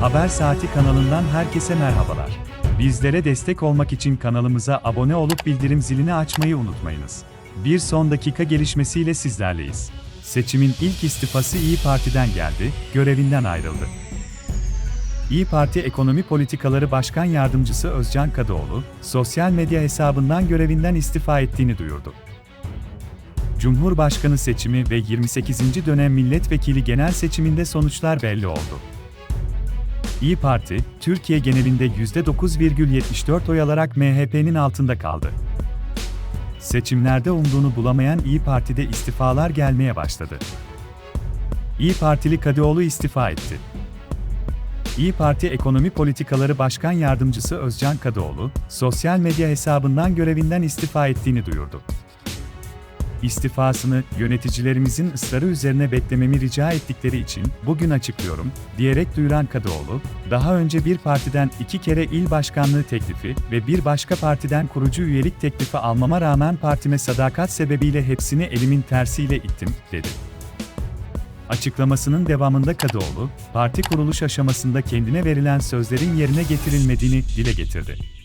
Haber Saati kanalından herkese merhabalar. Bizlere destek olmak için kanalımıza abone olup bildirim zilini açmayı unutmayınız. Bir son dakika gelişmesiyle sizlerleyiz. Seçimin ilk istifası İyi Parti'den geldi, görevinden ayrıldı. İyi Parti Ekonomi Politikaları Başkan Yardımcısı Özcan Kadıoğlu, sosyal medya hesabından görevinden istifa ettiğini duyurdu. Cumhurbaşkanı seçimi ve 28. dönem milletvekili genel seçiminde sonuçlar belli oldu. İyi Parti, Türkiye genelinde %9,74 oy alarak MHP'nin altında kaldı. Seçimlerde umduğunu bulamayan İyi Parti'de istifalar gelmeye başladı. İyi Partili Kadıoğlu istifa etti. İyi Parti Ekonomi Politikaları Başkan Yardımcısı Özcan Kadıoğlu, sosyal medya hesabından görevinden istifa ettiğini duyurdu. İstifasını yöneticilerimizin ısrarı üzerine beklememi rica ettikleri için bugün açıklıyorum, diyerek duyuran Kadıoğlu, daha önce bir partiden iki kere il başkanlığı teklifi ve bir başka partiden kurucu üyelik teklifi almama rağmen partime sadakat sebebiyle hepsini elimin tersiyle ittim, dedi. Açıklamasının devamında Kadıoğlu, parti kuruluş aşamasında kendine verilen sözlerin yerine getirilmediğini dile getirdi.